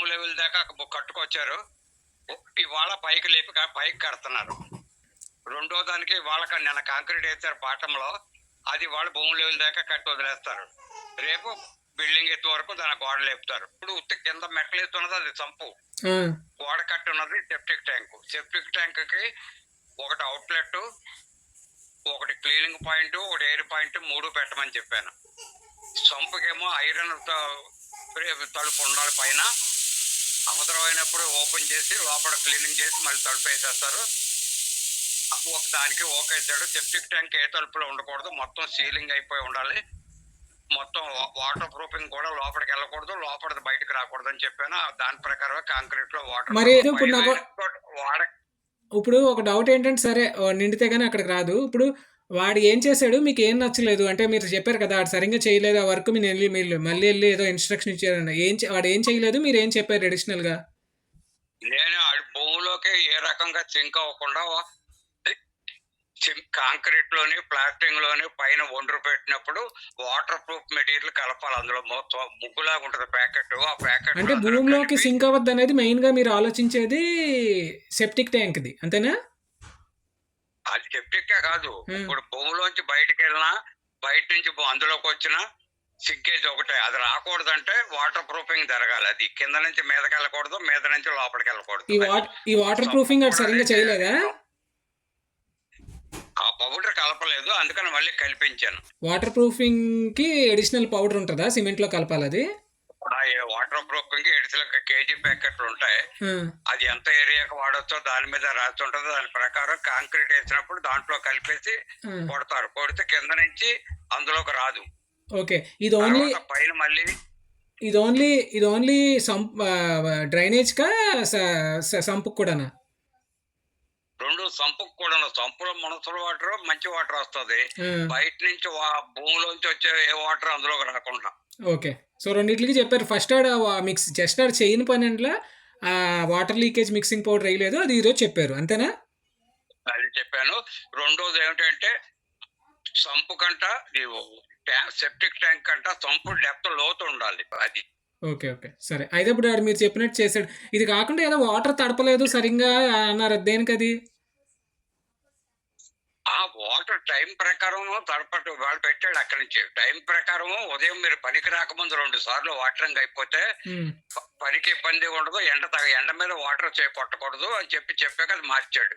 భూమి లెవెల్ దాకా కట్టుకొచ్చారు. ఇవాళ పైకి లేపి పైకి కడుతున్నారు. రెండో దానికి వాళ్ళకి నిన్న కాంక్రీట్ వేస్తారు పాఠంలో అది వాళ్ళు భూమి లెవెల్ దాకా కట్టి వదిలేస్తారు. రేపు బిల్డింగ్ ఎత్తు వరకు దాని గోడ లేపుతారు. ఇప్పుడు ఉత్తి కింద మెట్టలు ఎత్తున్నది అది చంపు. గోడ కట్టి ఉన్నది సెప్టిక్ ట్యాంక్. సెప్టిక్ ట్యాంక్కి ఒకటి అవుట్లెట్ ఒకటి క్లీనింగ్ పాయింట్ ఒకటి ఎయిర్ పాయింట్ మూడు పెట్టమని చెప్పాను. సంపుకేమో ఐరన్ తలుపు ఉండాలి పైన. అవసరమైనప్పుడు ఓపెన్ చేసి లోపల క్లీనింగ్ చేసి మళ్ళీ తలుపు వేసేస్తారు ఒక దానికి ఓకే ఇచ్చాడు సెప్టిక్ ట్యాంక్ ఏ తలుపులో ఉండకూడదు. మొత్తం సీలింగ్ అయిపోయి ఉండాలి. మొత్తం వాటర్ ప్రూఫింగ్ కూడా లోపలికి వెళ్ళకూడదు. లోపలిది బయటకు రాకూడదు అని చెప్పాను. దాని ప్రకారం కాంక్రీట్లో వాటర్ మరి ఇప్పుడు నాకు- వాడ ఇప్పుడు ఒక డౌట్ ఏంటంటే సరే నిండితే కానీ అక్కడికి రాదు. ఇప్పుడు వాడు ఏం చేశాడు? మీకు ఏం నచ్చలేదు? అంటే మీరు చెప్పారు కదా వాడు సరిగ్గా చేయలేదు ఆ వర్క్ మీరు వెళ్ళి మీరు మళ్ళీ వెళ్ళి ఏదో ఇన్స్ట్రక్షన్ ఇచ్చారన్న ఏం వాడు ఏం చేయలేదు? మీరు ఏం చెప్పారు అడిషనల్గా? నేను భూమిలోకి ఏ రకంగా సింక్ అవ్వకుండా కాంక్రీట్లోని ప్లాస్టింగ్లోని పైన ఒండ్రు పెట్టినప్పుడు వాటర్ ప్రూఫ్ మెటీరియల్ కలపాలి. అందులో మొత్తం ముగ్గులాగా ఉంటది ప్యాకెట్. ఆ ప్యాకెట్ అంటే భూమిలోకి సింక్ అవ్వద్దు అనేది మెయిన్గా మీరు ఆలోచించేది సెప్టిక్ ట్యాంక్ ది. అంతేనా? అది సెప్టిక్ కాదు. ఇప్పుడు భూమిలోంచి బయటకు వెళ్ళినా బయట నుంచి అందులోకి వచ్చిన సింకేజ్ ఒకటే. అది రాకూడదంటే వాటర్ ప్రూఫింగ్ జరగాలి. అది కింద నుంచి మీదకి వెళ్ళకూడదు మీద నుంచి లోపలికి వెళ్ళకూడదు. ఈ వాట్ ఈ వాటర్ ప్రూఫింగ్ సరిగ్గా చేయలేదా? ఆ పౌడర్ కలపలేదు అందుకని మళ్ళీ కల్పించాను. వాటర్ ప్రూఫింగ్కి అడిషనల్ పౌడర్ ఉంటుందా? సిమెంట్లో కలపాలి అది వాటర్ ప్రూఫింగ్ ఎడిసిల కేజీ ప్యాకెట్లు ఉంటాయి. అది ఎంత ఏరియాకి వాడొచ్చో దాని మీద రాసి ఉంటుందో దాని ప్రకారం కాంక్రీట్ వేసినప్పుడు దాంట్లో కలిపేసి కొడతారు. కొడితే కింద నుంచి అందులోకి రాదు. ఓకే. ఇది ఓన్లీ పైన మళ్ళీ ఇది ఓన్లీ ఇది ఓన్లీ సంప్ డ్రైనేజ్ కా సంపు కూడానా సంపుకు కూడా సంపులో మునసల వాటర్ మంచి వాటర్ వస్తుంది. బయట నుంచి భూమిలోంచి వచ్చే ఏ వాటర్ అందులోకి రాకుండా. ఓకే. సో రెండింటికి చెప్పారు. ఫస్ట్ ఆడ మిక్స్ జస్ట్ ఆడ చేయని పని అంటే ఆ వాటర్ లీకేజ్ మిక్సింగ్ పౌడర్ వేయలేదు అది ఈరోజు చెప్పారు. అంతేనా? అది చెప్పాను. రెండోది ఏమిటంటే సంపు కంట సెప్టిక్ ట్యాంక్ కంట సంపు డెప్త్ లోతు ఉండాలి. అది. Okay okay. సరే. అయితే ఇప్పుడు మీరు చెప్పినట్టు చేశాడు. ఇది కాకుండా ఏదో వాటర్ తడపలేదు సరిగ్గా అన్నారు. దేనికి అది ఆ వాటర్ టైం ప్రకారం తడపట్టు వాళ్ళు పెట్టాడు అక్కడి నుంచి. టైం ప్రకారం ఉదయం మీరు పనికి రాకముందు రెండు సార్లు వాటరింగ్ అయిపోతే పనికి ఇబ్బంది ఉండదు. ఎండ తగ ఎండ మీద వాటర్ చేపట్టకూడదు అని చెప్పి చెప్పాక అది మార్చాడు.